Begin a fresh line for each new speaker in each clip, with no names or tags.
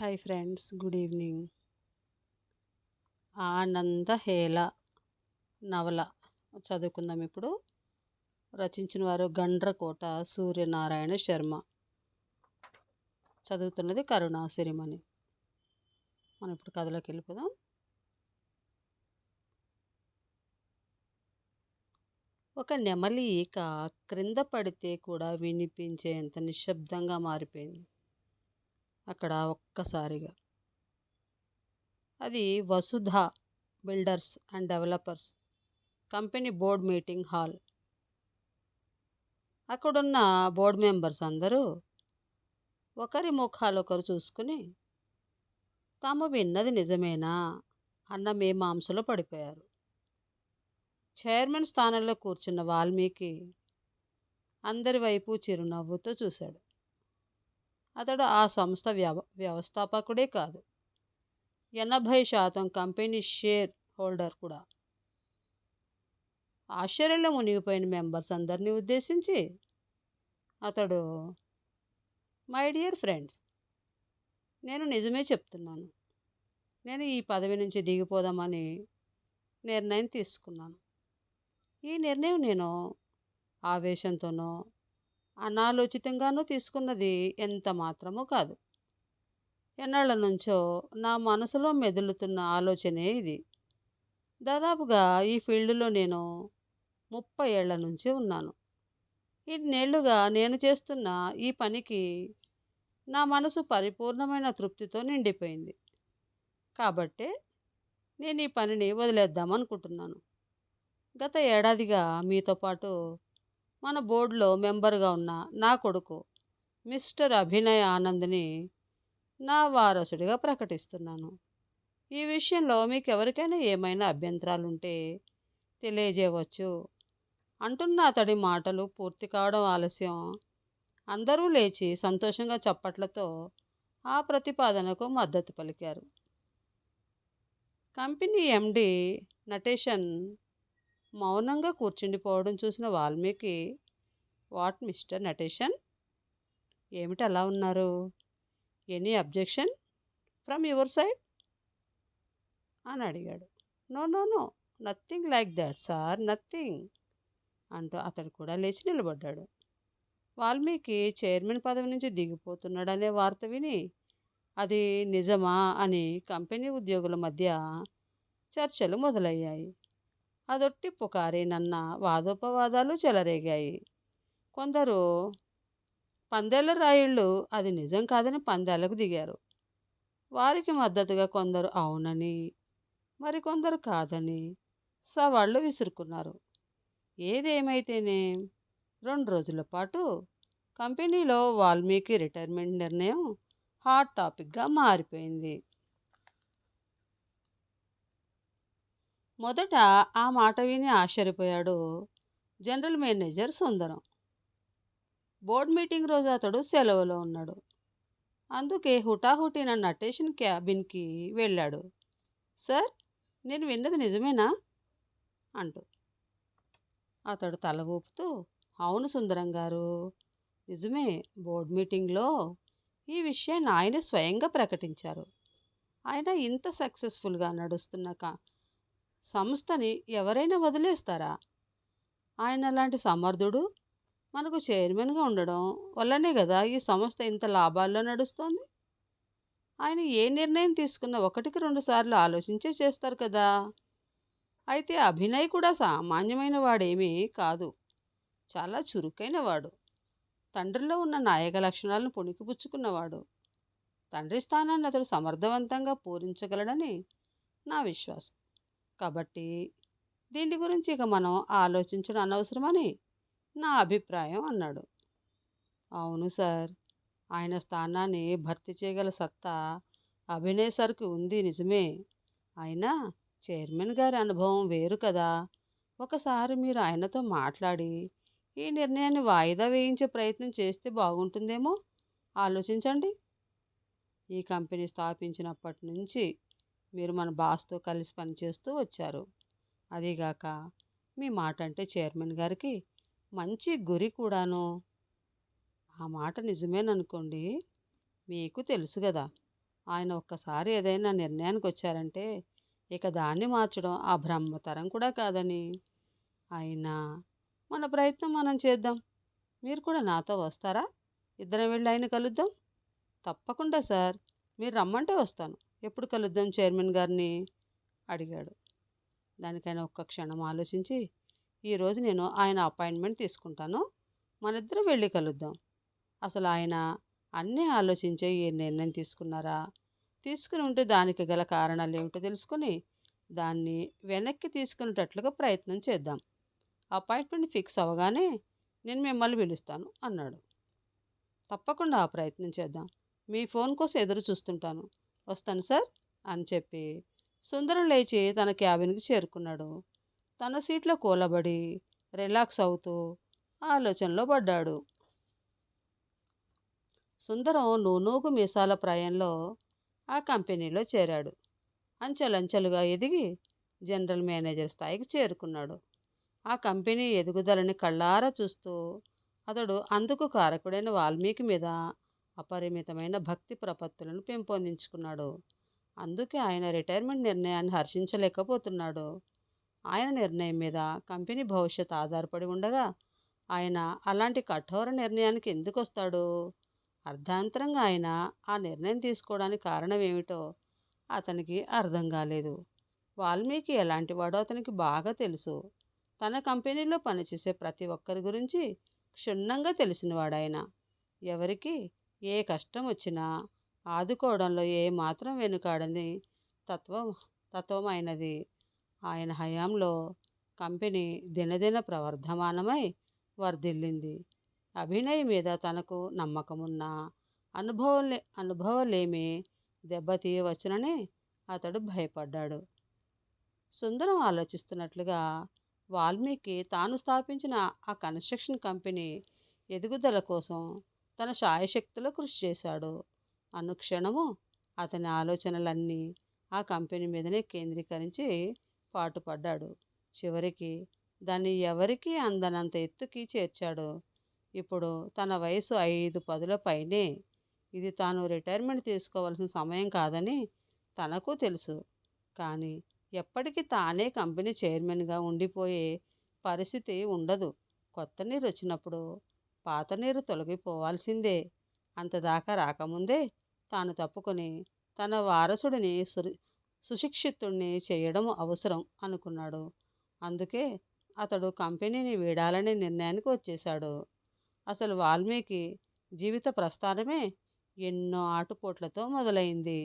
Hi friends good evening Anandahela నవల చదువుకుందాం ఇప్పుడు. రచించిన వారు గండ్రకోట సూర్యనారాయణ శర్మ. చదువుతున్నది కరుణా సిరిమణి. మనం ఇప్పుడు కథలోకి వెళ్ళిపోదాం. ఒక నెమలి ఈక క్రింద పడితే కూడా వినిపించేంత నిశ్శబ్దంగా మారిపోయింది. అక్కడ ఒక్కసారిగా. అది Vasudha builders and developers company board meeting hall. అక్కడున్న బోర్డ్ మెంబర్స్ అందరూ ఒకరి ముఖాలు ఒకరు చూసుకుని తాము విన్నది నిజమేనా? అన్న మేమాంసలో పడిపోయారు. చైర్మన్ స్థానంలో కూర్చున్న వాల్మీకి అందరి వైపు చిరునవ్వుతో చూశాడు. అతడు ఆ సంస్థ వ్యవ వ్యవస్థాపకుడే కాదు. ఎనభై శాతం కంపెనీ షేర్ హోల్డర్ కూడా. ఆశ్చర్యంలో మునిగిపోయిన మెంబర్స్ అందరినీ ఉద్దేశించి అతడు మై డియర్ ఫ్రెండ్స్ నేను నిజమే చెప్తున్నాను. నేను ఈ పదవి నుంచి దిగిపోదామని నిర్ణయం తీసుకున్నాను. ఈ నిర్ణయం నేను ఆవేశంతోనో అనాలోచితంగానూ తీసుకున్నది ఎంత మాత్రమూ కాదు. ఎన్నాళ్ళ నుంచో నా మనసులో మెదులుతున్న ఆలోచనే ఇది. దాదాపుగా ఈ ఫీల్డ్లో నేను ముప్పై ఏళ్ళ నుంచి ఉన్నాను. ఇన్నేళ్ళుగా నేను చేస్తున్న ఈ పనికి నా మనసు పరిపూర్ణమైన తృప్తితో నిండిపోయింది. కాబట్టే నేను ఈ పనిని వదిలేద్దామనుకుంటున్నాను. గత ఏడాదిగా మీతో పాటు మన బోర్డులో మెంబర్గా ఉన్న నా కొడుకు మిస్టర్ అభినయ్ ఆనంద్ని నా వారసుడిగా ప్రకటిస్తున్నాను. ఈ విషయంలో మీకు ఎవరికైనా ఏమైనా అభ్యంతరాలు ఉంటే తెలియజేయవచ్చు. అంటున్న అతడి మాటలు పూర్తి కావడం ఆలస్యం. అందరూ లేచి సంతోషంగా చప్పట్లతో ఆ ప్రతిపాదనకు మద్దతు పలికారు. కంపెనీ ఎండి నటేషన్ మౌనంగా కూర్చుండిపోవడం చూసిన వాల్మీకి వాట్ మిస్టర్ నటేషన్? ఏమిటి అలా ఉన్నారు? Any objection from your side? అని అడిగాడు. No no no nothing like that sir nothing అంటూ అతడు కూడా లేచి నిలబడ్డాడు. వాల్మీకి చైర్మన్ పదవి నుంచి దిగిపోతున్నాడనే వార్త విని అది నిజమా? అని కంపెనీ ఉద్యోగుల మధ్య చర్చలు మొదలయ్యాయి. అదొట్టి పుకారేనన్న వాదోపవాదాలు చెలరేగాయి. కొందరు పందేళ్ళ రాయుళ్ళు అది నిజం కాదని పందేళ్ళకు దిగారు. వారికి మద్దతుగా కొందరు అవునని మరికొందరు కాదని సవాళ్ళు విసురుకున్నారు. ఏదేమైతేనే రెండు రోజుల పాటు కంపెనీలో వాల్మీకి రిటైర్మెంట్ నిర్ణయం హాట్ టాపిక్గా మారిపోయింది. మొదట ఆ మాట విని ఆశ్చర్యపోయాడు. General manager Sundaram. Board meeting రోజు అతడు సెలవులో ఉన్నాడు. అందుకే హుటాహుటిన నటేషన్ క్యాబిన్కి వెళ్ళాడు. సార్ నేను విన్నది నిజమేనా? అంటూ. అతడు తల ఊపుతూ అవును సుందరం గారు. నిజమే బోర్డ్ మీటింగ్లో ఈ విషయాన్ని ఆయన స్వయంగా ప్రకటించారు. ఆయన ఇంత సక్సెస్ఫుల్గా నడుస్తున్న కా సంస్థని ఎవరైనా వదిలేస్తారా? ఆయన లాంటి సమర్థుడు మనకు చైర్మన్గా ఉండడం వల్లనే కదా ఈ సంస్థ ఇంత లాభాల్లో నడుస్తోంది? ఆయన ఏ నిర్ణయం తీసుకున్నా ఒకటికి రెండు సార్లు ఆలోచించే చేస్తారు కదా! అయితే అభినయ్ కూడా సామాన్యమైన వాడేమీ కాదు. చాలా చురుకైన వాడు. తండ్రిలో ఉన్న నాయక లక్షణాలను పుణికిపుచ్చుకున్నవాడు. తండ్రి స్థానాన్ని అతడు సమర్థవంతంగా పూరించగలడని నా విశ్వాసం. కాబట్టి దీని గురించి ఇక మనం ఆలోచించడం అనవసరమని నా అభిప్రాయం అన్నాడు. అవును సార్. ఆయన స్థానాన్ని భర్తీ చేయగల సత్తా అభినయ్ సార్కి ఉంది నిజమే. అయినా చైర్మన్ గారి అనుభవం వేరు కదా. ఒకసారి మీరు ఆయనతో మాట్లాడి ఈ నిర్ణయాన్ని వాయిదా వేయించే ప్రయత్నం చేస్తే బాగుంటుందేమో ఆలోచించండి. ఈ కంపెనీ స్థాపించినప్పటి నుంచి మీరు మన బాస్తో కలిసి పనిచేస్తూ వచ్చారు. అదీగాక మీ మాట అంటే చైర్మన్ గారికి మంచి గురి కూడాను. ఆ మాట నిజమేననుకోండి మీకు తెలుసు కదా ఆయన ఒక్కసారి ఏదైనా నిర్ణయానికి వచ్చారంటే ఇక దాన్ని మార్చడం ఆ బ్రహ్మతరం కూడా కాదని. అయినా మన ప్రయత్నం మనం చేద్దాం. మీరు కూడా నాతో వస్తారా? ఇద్దరం వెళ్ళి ఆయన కలుద్దాం? తప్పకుండా సార్. మీరు రమ్మంటే వస్తాను. ఎప్పుడు కలుద్దాం చైర్మన్ గారిని? అడిగాడు. దానికైనా ఒక్క క్షణం ఆలోచించి ఈరోజు నేను ఆయన అపాయింట్మెంట్ తీసుకుంటాను మనిద్దరం వెళ్ళి కలుద్దాం. అసలు ఆయన అన్నీ ఆలోచించే ఈ నిర్ణయం తీసుకున్నారా? తీసుకుని ఉంటే దానికి గల కారణాలు ఏమిటో తెలుసుకుని దాన్ని వెనక్కి తీసుకునేటట్లుగా ప్రయత్నం చేద్దాం. అపాయింట్మెంట్ ఫిక్స్ అవ్వగానే నేను మిమ్మల్ని పిలుస్తాను అన్నాడు. తప్పకుండా ఆ ప్రయత్నం చేద్దాం. మీ ఫోన్ కోసం ఎదురు చూస్తుంటాను. వస్తాను సార్ అని చెప్పి సుందరం లేచి తన క్యాబిన్కి చేరుకున్నాడు. తన సీట్లో కూలబడి రిలాక్స్ అవుతూ ఆలోచనలో పడ్డాడు. సుందరం నూనూగు మీసాల ప్రాయంలో ఆ కంపెనీలో చేరాడు. అంచెలంచెలుగా ఎదిగి జనరల్ మేనేజర్ స్థాయికి చేరుకున్నాడు. ఆ కంపెనీ ఎదుగుదలని కళ్ళారా చూస్తూ అతడు అందుకు కారకుడైన వాల్మీకి మీద అపరిమితమైన భక్తి ప్రపత్తులను పెంపొందించుకున్నాడు. అందుకే ఆయన రిటైర్మెంట్ నిర్ణయాన్ని హర్షించలేకపోతున్నాడు. ఆయన నిర్ణయం మీద కంపెనీ భవిష్యత్ ఆధారపడి ఉండగా ఆయన అలాంటి కఠోర నిర్ణయానికి ఎందుకు వస్తాడు అర్ధాంతరంగా ఆయన ఆ నిర్ణయం తీసుకోవడానికి కారణం ఏమిటో అతనికి అర్థం కాలేదు. వాల్మీకి ఎలాంటి వాడో అతనికి బాగా తెలుసు. తన కంపెనీలో పనిచేసే ప్రతి ఒక్కరి గురించి క్షుణ్ణంగా తెలిసినవాడాయన. ఎవరికి ఏ కష్టం వచ్చినా ఆదుకోవడంలో ఏ మాత్రం వెనుకాడని తత్వం తత్వమైనది. ఆయన హయాంలో కంపెనీ దినదిన ప్రవర్ధమానమై వర్ధిల్లింది. అభినయ్ మీద తనకు నమ్మకమున్న అనుభవం అనుభవలేమి దెబ్బతీయవచ్చునని అతడు భయపడ్డాడు. సుందరం ఆలోచిస్తున్నట్లుగా వాల్మీకి తాను స్థాపించిన ఆ కన్స్ట్రక్షన్ కంపెనీ ఎదుగుదల కోసం తన శాయశక్తిలో కృషి చేశాడు. అనుక్షణము అతని ఆలోచనలన్నీ ఆ కంపెనీ మీదనే కేంద్రీకరించి పాటుపడ్డాడు. చివరికి దాన్ని ఎవరికీ అందనంత ఎత్తుకి చేర్చాడు. ఇప్పుడు తన వయసు ఐదు పదుల పైనే. ఇది తాను రిటైర్మెంట్ తీసుకోవాల్సిన సమయం కాదని తనకు తెలుసు. కానీ ఎప్పటికీ తానే కంపెనీ చైర్మన్గా ఉండిపోయే పరిస్థితి ఉండదు. కొత్త నీరు వచ్చినప్పుడు పాత నీరు తొలగిపోవాల్సిందే. అంతదాకా రాకముందే తాను తప్పుకొని తన వారసుడిని సు సుశిక్షితుణ్ణి చేయడం అవసరం అనుకున్నాడు. అందుకే అతడు కంపెనీని వీడాలనే నిర్ణయానికి వచ్చేశాడు. అసలు వాల్మీకి జీవిత ప్రస్థానమే ఎన్నో ఆటుపోట్లతో మొదలైంది.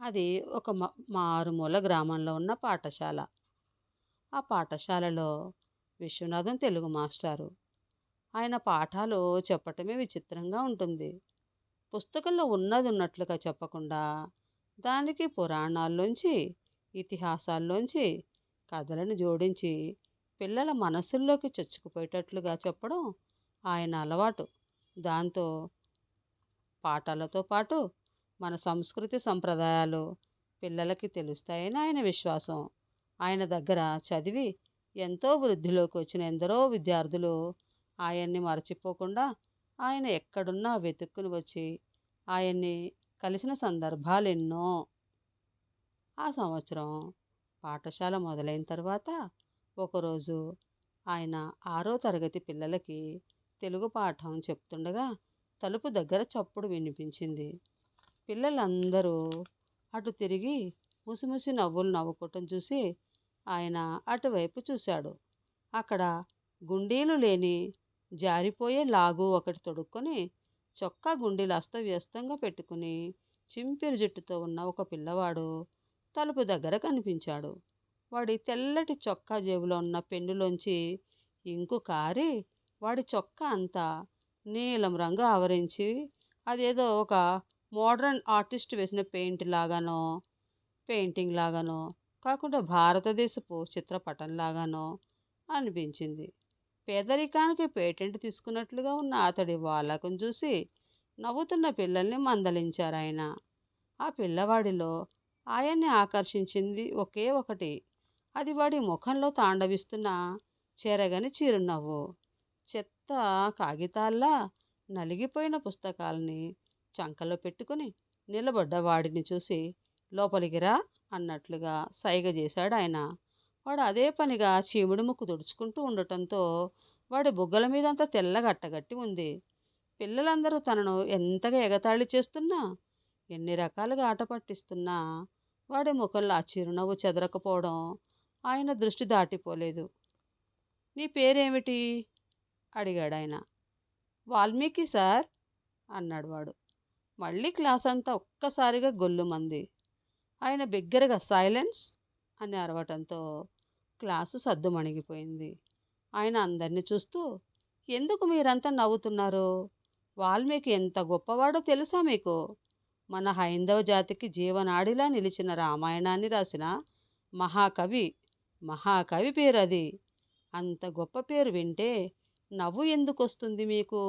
అది ఒక మ మారుమూల గ్రామంలో ఉన్న పాఠశాల. ఆ పాఠశాలలో విశ్వనాథం తెలుగు మాస్టారు. ఆయన పాఠాలు చెప్పటమే విచిత్రంగా ఉంటుంది. పుస్తకంలో ఉన్నది ఉన్నట్లుగా చెప్పకుండా దానికి పురాణాల్లోంచి ఇతిహాసాల్లోంచి కథలను జోడించి పిల్లల మనసుల్లోకి చొచ్చుకుపోయేటట్లుగా చెప్పడం ఆయన అలవాటు. దాంతో పాఠాలతో పాటు మన సంస్కృతి సంప్రదాయాలు పిల్లలకి తెలుస్తాయని ఆయన విశ్వాసం. ఆయన దగ్గర చదివి ఎంతో వృద్ధిలోకి వచ్చిన ఎందరో విద్యార్థులు ఆయన్ని మరచిపోకుండా ఆయన ఎక్కడున్నా వెతుక్కుని వచ్చి ఆయన్ని కలిసిన సందర్భాలు ఎన్నో. ఆ సంవత్సరం పాఠశాల మొదలైన తర్వాత ఒకరోజు ఆయన ఆరో తరగతి పిల్లలకి తెలుగు పాఠం చెప్తుండగా తలుపు దగ్గర చప్పుడు వినిపించింది. పిల్లలందరూ అటు తిరిగి ముసిముసి నవ్వులు నవ్వుకోవటం చూసి ఆయన అటువైపు చూశాడు. అక్కడ గుండీలు లేని జారిపోయే లాగు ఒకటి తొడుక్కొని చొక్కా గుండీలు అస్తవ్యస్తంగా పెట్టుకుని చింపిరి జుట్టుతో ఉన్న ఒక పిల్లవాడు తలుపు దగ్గర కనిపించాడు. వాడి తెల్లటి చొక్కా జేబులో ఉన్న పెన్నులోంచి ఇంకు కారి వాడి చొక్కా అంతా నీలం రంగు ఆవరించి అదేదో ఒక మోడ్రన్ ఆర్టిస్ట్ వేసిన పెయింట్ లాగానో పెయింటింగ్ లాగానో కాకుండా భారతదేశపు చిత్రపటం లాగానో అనిపించింది. పేదరికానికి పేటెంట్ తీసుకున్నట్లుగా ఉన్న అతడి వాలకం చూసి నవ్వుతున్న పిల్లల్ని మందలించారు ఆయన. ఆ పిల్లవాడిలో ఆయన్ని ఆకర్షించింది ఒకే ఒకటి. అది వాడి ముఖంలో తాండవిస్తున్న చెరగని చిరునవ్వు. చెత్త కాగితాల్లా నలిగిపోయిన పుస్తకాల్ని చంకలో పెట్టుకుని నిలబడ్డ వాడిని చూసి లోపలికి రా అన్నట్లుగా సైగ చేశాడు ఆయన. వాడు అదే పనిగా చీముడు ముక్కు తుడుచుకుంటూ ఉండటంతో వాడి బుగ్గల మీదంతా తెల్లగా అట్టగట్టి ఉంది. పిల్లలందరూ తనను ఎంతగా ఎగతాళి చేస్తున్నా ఎన్ని రకాలుగా ఆట పట్టిస్తున్నా వాడి ముఖంలో ఆ చిరునవ్వు చెదరకపోవడం ఆయన దృష్టి దాటిపోలేదు. నీ పేరేమిటి? అడిగాడు ఆయన వాల్మీకి సార్ అన్నాడు వాడు. మళ్ళీ క్లాస్ అంతా ఒక్కసారిగా గొల్లుమంది. ఆయన బిగ్గరగా సైలెన్స్ అని అరవటంతో క్లాసు సద్దుమణిగిపోయింది. ఆయన అందరినీ చూస్తూ ఎందుకు మీరంతా నవ్వుతున్నారు? వాల్మీకి ఎంత గొప్పవాడో తెలుసా మీకు? మన హైందవ జాతికి జీవనాడిలా నిలిచిన రామాయణాన్ని రాసిన మహాకవి మహాకవి పేరు అది అంత గొప్ప పేరు వింటే నవ్వు ఎందుకు వస్తుంది మీకు?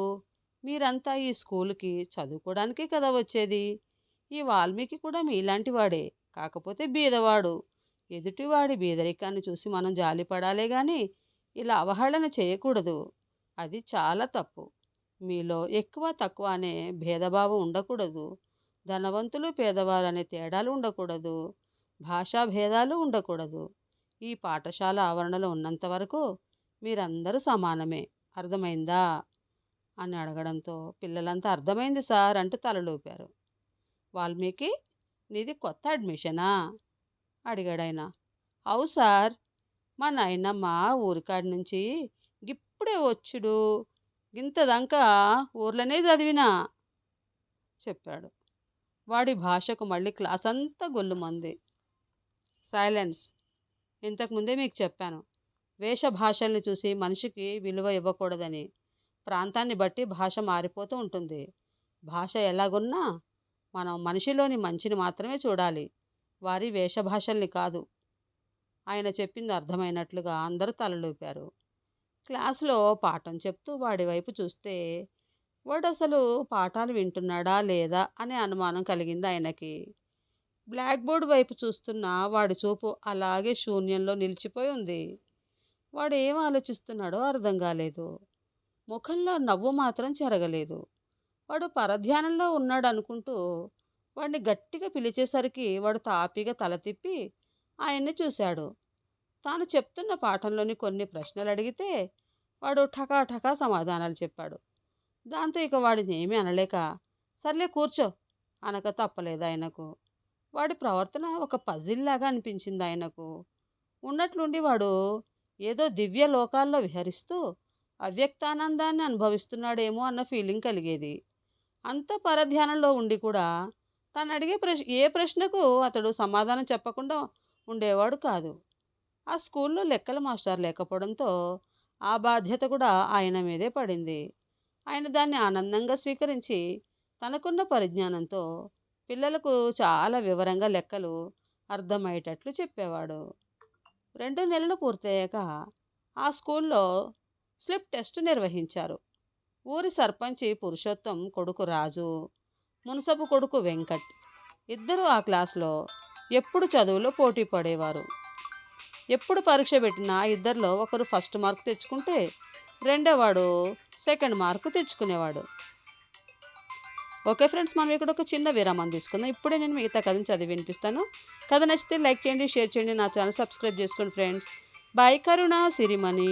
మీరంతా ఈ స్కూల్కి చదువుకోవడానికే కదా వచ్చేది? ఈ వాల్మీకి కూడా మీలాంటి వాడే. కాకపోతే బీదవాడు. ఎదుటివాడి బీదరికాన్ని చూసి మనం జాలిపడాలే కానీ ఇలా అవహేళన చేయకూడదు. అది చాలా తప్పు. మీలో ఎక్కువ తక్కువ అనే భేదభావం ఉండకూడదు. ధనవంతులు పేదవారు అనే తేడాలు ఉండకూడదు. భాషా భేదాలు ఉండకూడదు. ఈ పాఠశాల ఆవరణలో ఉన్నంత వరకు మీరందరూ సమానమే. అర్థమైందా? అని అడగడంతో పిల్లలంతా అర్థమైంది సార్ అంటూ తలలూపారు. వాల్మీకి నీది కొత్త అడ్మిషనా? అడిగాడు ఆయన అవు సార్ మా నాయనమ్మ ఊరికాడి నుంచి ఇప్పుడే వచ్చుడు. ఇంతదంకా ఊర్లోనే చదివినా? చెప్పాడు. వాడి భాషకు మళ్ళీ క్లాస్ అంతా గొల్లుమంది. సైలెన్స్. ఇంతకుముందే మీకు చెప్పాను. వేష భాషల్ని చూసి మనిషికి విలువ ఇవ్వకూడదని. ప్రాంతాన్ని బట్టి భాష మారిపోతూ ఉంటుంది. భాష ఎలాగున్నా మనం మనిషిలోని మంచిని మాత్రమే చూడాలి. వారి వేషభాషల్ని కాదు. ఆయన చెప్పింది అర్థమైనట్లుగా అందరూ తలలూపారు. క్లాస్లో పాఠం చెప్తూ వాడి వైపు చూస్తే వాడు అసలు పాఠాలు వింటున్నాడా లేదా? అనే అనుమానం కలిగింది ఆయనకి. బ్లాక్ బోర్డ్ వైపు చూస్తున్న వాడి చూపు అలాగే శూన్యంలో నిలిచిపోయి ఉంది. వాడు ఏం ఆలోచిస్తున్నాడో అర్థం కాలేదు. ముఖంలో నవ్వు మాత్రం చెరగలేదు. వాడు పరధ్యానంలో ఉన్నాడు అనుకుంటూ వాడిని గట్టిగా పిలిచేసరికి వాడు తాపిగా తల తిప్పి ఆయన్ని చూశాడు. తాను చెప్తున్న పాఠంలోని కొన్ని ప్రశ్నలు అడిగితే వాడు ఠకాఠకా సమాధానాలు చెప్పాడు. దాంతో ఇక వాడిని ఏమీ అనలేక సర్లే కూర్చో అనక తప్పలేదు ఆయనకు. వాడి ప్రవర్తన ఒక పజిల్లాగా అనిపించింది ఆయనకు. ఉన్నట్లుండి వాడు ఏదో దివ్య లోకాల్లో విహరిస్తూ అవ్యక్తానందాన్ని అనుభవిస్తున్నాడేమో అన్న ఫీలింగ్ కలిగేది. అంత పరధ్యానంలో ఉండి కూడా తను అడిగే ప్రశ్న ఏ ప్రశ్నకు అతడు సమాధానం చెప్పకుండా ఉండేవాడు కాదు. ఆ స్కూల్లో లెక్కల మాస్టర్ లేకపోవడంతో ఆ బాధ్యత కూడా ఆయన మీదే పడింది. ఆయన దాన్ని ఆనందంగా స్వీకరించి తనకున్న పరిజ్ఞానంతో పిల్లలకు చాలా వివరంగా లెక్కలు అర్థమయ్యేటట్లు చెప్పేవాడు. రెండు నెలలు పూర్తయ్యాక ఆ స్కూల్లో స్లిప్ టెస్ట్ నిర్వహించారు. ఊరి సర్పంచి పురుషోత్తం కొడుకు రాజు మునసపు కొడుకు వెంకట్. ఇద్దరు ఆ క్లాస్లో ఎప్పుడు చదువులో పోటీ పడేవారు. ఎప్పుడు పరీక్ష పెట్టినా ఇద్దరిలో ఒకరు ఫస్ట్ మార్క్ తెచ్చుకుంటే రెండోవాడు సెకండ్ మార్క్ తెచ్చుకునేవాడు. ఓకే ఫ్రెండ్స్ మనం ఇక్కడ ఒక చిన్న విరామం తీసుకుందాం. ఇప్పుడే నేను మిగతా కథను చదివి వినిపిస్తాను. కథ నచ్చితే లైక్ చేయండి షేర్ చేయండి నా ఛానల్ సబ్స్క్రైబ్ చేసుకోండి ఫ్రెండ్స్. బాయ్ కరుణ సిరిమణి.